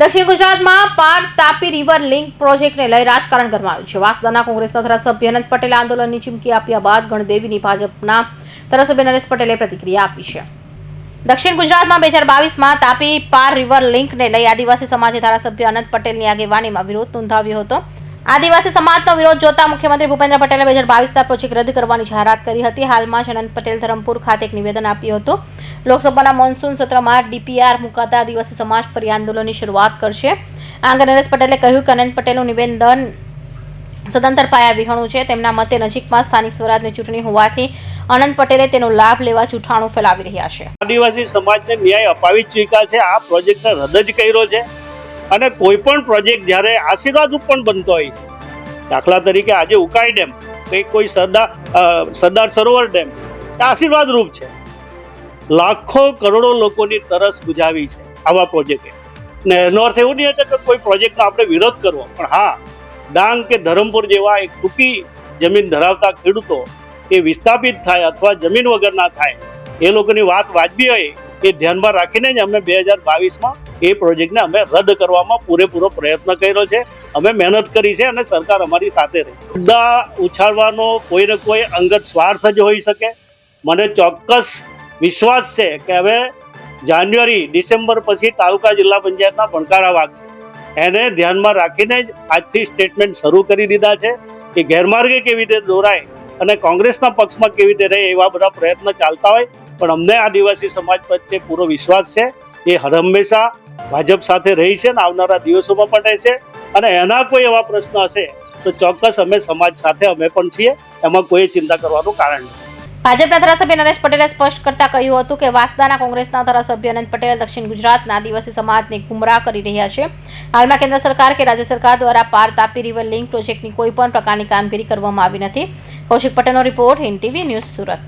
દક્ષિણ ગુજરાતમાં પાર તાપી રિવર લિંક પ્રોજેક્ટને લઈ રાજકારણ ગરમાયું છે. વાસદાના કોંગ્રેસના ધારાસભ્ય અનંત પટેલે આંદોલનની ચીમકી આપ્યા બાદ ગણદેવીની ભાજપના ધારાસભ્ય નરેશ પટેલે પ્રતિક્રિયા આપી છે. દક્ષિણ ગુજરાતમાં બે હજાર બાવીસમાં તાપી પાર રિવર લિંકને લઈ આદિવાસી સમાજે ધારાસભ્ય અનંત પટેલની આગેવાનીમાં વિરોધ નોંધાવ્યો હતો. આદિવાસી સમાજનો વિરોધ જોતા મુખ્યમંત્રી ભૂપેન્દ્ર પટેલે બે હજાર બાવીસના પ્રોજેક્ટ રદ કરવાની જાહેરાત કરી હતી. હાલમાં જ અનંત પટેલ ધરમપુર ખાતે એક નિવેદન આપ્યું હતું. લોકસભાના મોન્સૂન સત્રમાં ડીપીઆર મુકાતા આદિવાસી સમાજ ફરી આંદોલનની શરૂઆત કરશે. આ અંગે નરેશ પટેલે કહ્યું કે અનંત પટેલનું નિવેદન સદંતર પાયા વિહોણું છે. તેમના મતે નજીકમાં સ્થાનિક સ્વરાજની ચૂંટણી હોવાથી અનંત પટેલે તેનો લાભ લેવા જૂઠાણું ફેલાવી રહ્યા છે. આદિવાસી સમાજને ન્યાય અપાવી ચૂક્યા છે. આ પ્રોજેક્ટને રદ જ કર્યો છે. અને કોઈ પણ પ્રોજેક્ટ જ્યારે આશીર્વાદ પણ બનતો હોય છે. દાખલા તરીકે આજે ઉકાઈ ડેમ કે કોઈ સરદાર સરદાર સરોવર ડેમ આશીર્વાદ રૂપ છે. લાખો કરોડો લોકોની તરસ બુજાવી છે આવા પ્રોજેક્ટે ને એનો અર્થ એવું નહીં હતો કે કોઈ પ્રોજેક્ટનો આપણે વિરોધ કરવો. પણ હા, ડાંગ કે ધરમપુર જેવા એક ટૂંકી જમીન ધરાવતા ખેડૂતો એ વિસ્થાપિત થાય અથવા જમીન વગર ના થાય, એ લોકોની વાત વાજબી હોય એ ધ્યાનમાં રાખીને જ અમે બે હજાર બાવીસમાં એ પ્રોજેક્ટને અમે રદ કરવામાં પૂરેપૂરો પ્રયત્ન કર્યો છે. અમે મહેનત કરી છે અને સરકાર અમારી સાથે રહી. મુદ્દા ઉછાળવાનો કોઈને કોઈ અંગત સ્વાર્થ જ હોઈ શકે. મને ચોક્કસ વિશ્વાસ છે કે હવે જાન્યુઆરી, ડિસેમ્બર પછી તાલુકા જિલ્લા પંચાયતના ભણકારા વાગશે. એને ધ્યાનમાં રાખીને જ આજથી સ્ટેટમેન્ટ શરૂ કરી દીધા છે કે ગેરમાર્ગે કેવી રીતે દોરાય અને કોંગ્રેસના પક્ષમાં કેવી રીતે રહે એવા બધા પ્રયત્ન ચાલતા હોય. પણ અમને આદિવાસી સમાજ પ્રત્યે પૂરો વિશ્વાસ છે. એ હંમેશા ભાજપ સાથે રહી છે ને આવનારા દિવસોમાં પણ રહેશે. અને એના કોઈ એવા પ્રશ્ન હશે તો ચોક્કસ અમે સમાજ સાથે અમે પણ છીએ. એમાં કોઈ ચિંતા કરવાનું કારણ નથી. ભાજપના ધારાસભ્ય નરેશ પટેલે સ્પષ્ટ કરતા કહ્યું હતું કે વાસદાના કોંગ્રેસના ધારાસભ્ય અનંત પટેલ દક્ષિણ ગુજરાતના આદિવાસી સમાજને ગુમરાહ કરી રહ્યા છે. હાલમાં કેન્દ્ર સરકાર કે રાજ્ય સરકાર દ્વારા પાર તાપી રિવર લિંક પ્રોજેક્ટની કોઈ પણ પ્રકારની કામગીરી કરવામાં આવી નથી. કૌશિક પટેલનો report Hind TV news Surat.